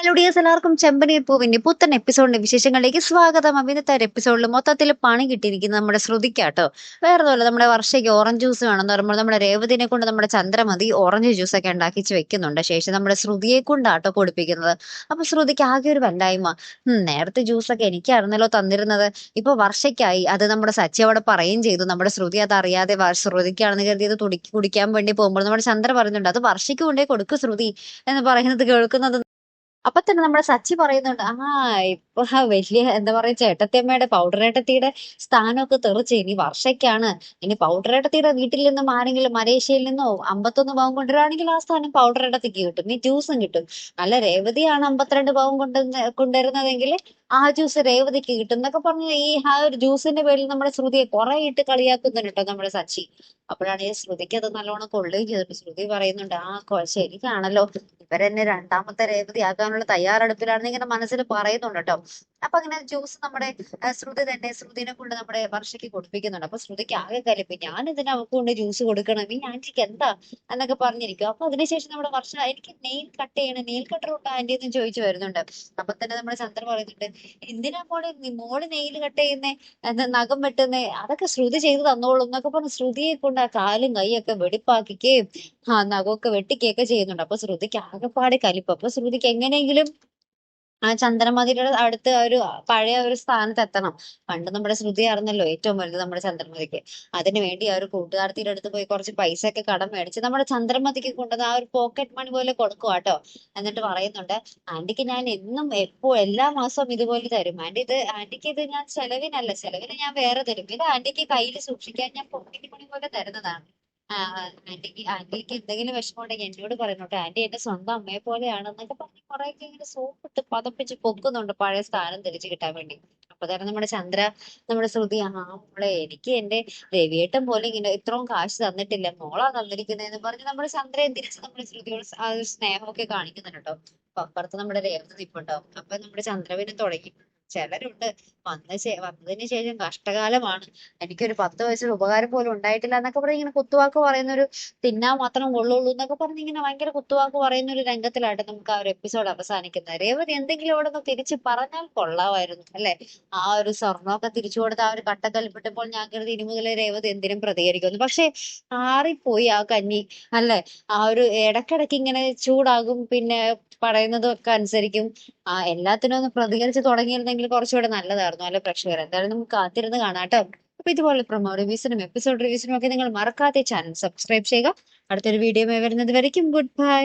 Hello dears എല്ലാവർക്കും ചെമ്പനീർ പൂവിന്റെ പുത്തൻ എപ്പിസോഡിന്റെ വിശേഷങ്ങളിലേക്ക് സ്വാഗതം. അപ്പൊ ഇന്നത്തെ ഒരു എപ്പിസോഡിൽ മൊത്തത്തിൽ പണി കിട്ടിയിരിക്കുന്നത് നമ്മുടെ ശ്രുതിക്കാട്ടോ വേറെ പോലെ നമ്മുടെ വർഷയ്ക്ക് ഓറഞ്ച് ജ്യൂസ് വേണമെന്ന് പറയുമ്പോൾ നമ്മുടെ രേവതിനെ കൊണ്ട് നമ്മുടെ ചന്ദ്രമതി ഓറഞ്ച് ജ്യൂസ് ഒക്കെ ഉണ്ടാക്കിച്ച് വെക്കുന്നുണ്ട്. ശേഷം നമ്മുടെ ശ്രുതിയെ കൊണ്ടാട്ടോ കൊടുപ്പിക്കുന്നത്. അപ്പൊ ശ്രുതിക്ക് ആകെ ഒരു വല്ലായ്മ നേരത്തെ ജ്യൂസൊക്കെ എനിക്കായിരുന്നല്ലോ തന്നിരുന്നത്. ഇപ്പൊ വർഷയ്ക്കായി. അത് നമ്മുടെ സച്ചി അവിടെ പറയുകയും ചെയ്തു. നമ്മുടെ ശ്രുതി അത് അറിയാതെ ശ്രുതിക്കാണെന്ന് കരുതി തുടിക്ക് കുടിക്കാൻ വേണ്ടി പോകുമ്പോൾ നമ്മുടെ ചന്ദ്ര പറയുന്നുണ്ട് അത് വർഷയ്ക്ക് കൊണ്ടേ കൊടുക്കു ശ്രുതി എന്ന് പറയുന്നത് കേൾക്കുന്നത് അപ്പൊ തന്നെ നമ്മുടെ സച്ചി പറയുന്നുണ്ട് ആ ഇപ്പൊ ആ വലിയ എന്താ പറയാ ചേട്ടത്തിയമ്മയുടെ പൗഡറേട്ടത്തിയുടെ സ്ഥാനമൊക്കെ തെറിച്ച്. ഇനി വർഷയ്ക്കാണ്. ഇനി പൗഡറേട്ടത്തിയുടെ വീട്ടിൽ നിന്നും ആരെങ്കിലും മലേഷ്യയിൽ നിന്നോ അമ്പത്തൊന്ന് പാവം കൊണ്ടുവരാണെങ്കിൽ ആ സ്ഥാനം പൗഡറേട്ടത്തിക്ക് കിട്ടും. ഇനി ജ്യൂസും കിട്ടും. അല്ല രേവതിയാണ് അമ്പത്തിരണ്ട് പാവം കൊണ്ട് കൊണ്ടുവരുന്നതെങ്കിൽ ആ ജ്യൂസ് രേവതിക്ക് കിട്ടും എന്നൊക്കെ പറഞ്ഞ് ഈ ആ ഒരു ജ്യൂസിന്റെ പേരിൽ നമ്മുടെ ശ്രുതിയെ കുറെ ഇട്ട് കളിയാക്കുന്നുണ്ട് കേട്ടോ നമ്മുടെ സച്ചി. അപ്പോഴാണ് ഈ ശ്രുതിക്ക് അത് നല്ലോണം കൊള്ളുകയും ചെയ്തിട്ട് ശ്രുതി പറയുന്നുണ്ട് ആ ശരിക്കാണല്ലോ ഇവരെന്നെ രണ്ടാമത്തെ രേവതി ആക്കാനുള്ള തയ്യാറെടുപ്പിലാണെന്ന് ഇങ്ങനെ മനസ്സിൽ പറയുന്നുണ്ട് കേട്ടോ. അപ്പൊ അങ്ങനെ ജ്യൂസ് നമ്മുടെ ശ്രുതി തന്നെ ശ്രുതിനെ കൊണ്ട് നമ്മുടെ വർഷയ്ക്ക് കൊടുപ്പിക്കുന്നുണ്ട്. അപ്പൊ ശ്രുതിക്ക് ആകെ കലിപ്പ് ഞാൻ ഇതിന് അവൾക്ക് കൊണ്ട് ജ്യൂസ് കൊടുക്കണം ഈ ആന്റിക്ക് എന്താ എന്നൊക്കെ പറഞ്ഞിരിക്കും. അപ്പൊ അതിനുശേഷം നമ്മുടെ വർഷ എനിക്ക് നെയിൽ കട്ട് ചെയ്യണം നെയിൽ കട്ടർ ഉണ്ടോ ആന്റി എന്ന് ചോദിച്ചു വരുന്നുണ്ട്. അപ്പൊ തന്നെ നമ്മുടെ ചന്ദ്രൻ പറയുന്നുണ്ട് എന്തിനാ മോൾ മോൾ നെയിൽ കട്ട് ചെയ്യുന്നേ? എന്താ നഖം വെട്ടുന്നേ? അതൊക്കെ ശ്രുതി ചെയ്ത് തന്നോളും എന്നൊക്കെ പറഞ്ഞ് ശ്രുതിയെ കൊണ്ട് ആ കാലും കൈയൊക്കെ വെടിപ്പാക്കിക്കുകയും ആ നഖമൊക്കെ വെട്ടിക്കുകയൊക്കെ ചെയ്യുന്നുണ്ട്. അപ്പൊ ശ്രുതിക്ക് ആകെപ്പാടെ കലിപ്പ്. അപ്പൊ ശ്രുതിക്ക് എങ്ങനെയെങ്കിലും ആ ചന്ദ്രമതിയുടെ അടുത്ത് ഒരു പഴയ ഒരു സ്ഥാനത്ത് എത്തണം. പണ്ട് നമ്മുടെ ശ്രുതി ആയിരുന്നല്ലോ ഏറ്റവും വലുത് നമ്മുടെ ചന്ദ്രമതിക്ക് അതിന് വേണ്ടി ആ ഒരു കൂട്ടുകാരത്തിയുടെ അടുത്ത് പോയി കുറച്ച് പൈസ ഒക്കെ കടം മേടിച്ച് നമ്മുടെ ചന്ദ്രമതിക്ക് കൊണ്ടുവന്ന് ആ ഒരു പോക്കറ്റ് മണി പോലെ കൊടുക്കുക കേട്ടോ എന്നിട്ട് പറയുന്നുണ്ട് ആന്റിക്ക് ഞാൻ എന്നും എപ്പോ എല്ലാ മാസവും ഇതുപോലെ തരും. ആന്റി ഇത് ആന്റിക്ക് ഇത് ഞാൻ ചെലവിനല്ല. ചെലവിന് ഞാൻ വേറെ തരും. ഇത് ആന്റിക്ക് കയ്യിൽ സൂക്ഷിക്കാൻ ഞാൻ പോക്കറ്റ് മണി പോലെ തരുന്നതാണ്. ആന്റിക്ക് ആന്റിക്ക് എന്തെങ്കിലും വിഷമം ഉണ്ടെങ്കിൽ എന്നോട് പറയുന്നുണ്ട് ആന്റി എന്റെ സ്വന്തം അമ്മയെ പോലെയാണ് പോലെയാണെന്നൊക്കെ പറഞ്ഞ് കുറെയൊക്കെ ഇങ്ങനെ സോപ്പിട്ട് പതപ്പിച്ച് പൊക്കുന്നുണ്ട് പഴയ സ്ഥാനം തിരിച്ചു കിട്ടാൻ വേണ്ടി. അപ്പൊ തന്നെ നമ്മുടെ ചന്ദ്ര നമ്മുടെ ശ്രുതി. ആ മോളെ എനിക്ക് എന്റെ രവിയേട്ടൻ പോലെ ഇങ്ങനെ ഇത്രയും കാശ് തന്നിട്ടില്ല. മോളാ തന്നിരിക്കുന്നതെന്ന് പറഞ്ഞ് നമ്മുടെ ചന്ദ്രയെ തിരിച്ച് നമ്മുടെ ശ്രുതിയോട് സ്നേഹമൊക്കെ കാണിക്കുന്നുണ്ട് കേട്ടോ. അപ്പൊ അപ്പുറത്ത് നമ്മുടെ രേവതി നിപ്പുണ്ടാവും. അപ്പൊ നമ്മുടെ ചന്ദ്രവിനെ തുടങ്ങി. ചിലരുണ്ട്. വന്ന വന്നതിന് ശേഷം കഷ്ടകാലമാണ്. എനിക്കൊരു പത്ത് വയസ്സിൽ ഉപകാരം പോലും ഉണ്ടായിട്ടില്ല എന്നൊക്കെ പറഞ്ഞ് ഇങ്ങനെ കുത്തുവാക്ക് പറയുന്ന ഒരു തിന്നാൻ മാത്രം കൊള്ളുള്ളൂ എന്നൊക്കെ പറഞ്ഞ് ഇങ്ങനെ ഭയങ്കര കുത്തുവാക്ക് പറയുന്ന ഒരു രംഗത്തിലായിട്ട് നമുക്ക് ആ ഒരു എപ്പിസോഡ് അവസാനിക്കുന്നത്. രേവതി എന്തെങ്കിലും അവിടെ നിന്ന് തിരിച്ച് പറഞ്ഞാൽ കൊള്ളാമായിരുന്നു അല്ലെ? ആ ഒരു സ്വർണമൊക്കെ തിരിച്ചു കൊടുത്ത് ആ ഒരു കട്ടക്കലിപ്പിട്ടപ്പോൾ ഞാൻ കരുതി ഇനി മുതലേ രേവതി എന്തിനും പ്രതികരിക്കുന്നു പക്ഷെ ആറിപ്പോയി ആ കഞ്ഞി അല്ലെ? ആ ഒരു ഇടക്കിടക്ക് ഇങ്ങനെ ചൂടാകും പിന്നെ പറയുന്നതൊക്കെ അനുസരിക്കും. ആ എല്ലാത്തിനും ഒന്ന് പ്രതികരിച്ച് തുടങ്ങിയിരുന്നെങ്കിൽ കുറച്ചുകൂടെ നല്ലതായിരുന്നു അല്ലെ പ്രേക്ഷകർ എന്തായാലും നമുക്ക് കാത്തിരുന്ന് കാണാം കേട്ടോ അപ്പൊ ഇതുപോലെ പ്രൊമോ റിവ്യൂസിനും എപ്പിസോഡ് റിവ്യൂസിനും ഒക്കെ നിങ്ങൾ മറക്കാതെ ചാനൽ സബ്സ്ക്രൈബ് ചെയ്യുക. അടുത്തൊരു വീഡിയോ വരുന്നത് വരയ്ക്കും. Good bye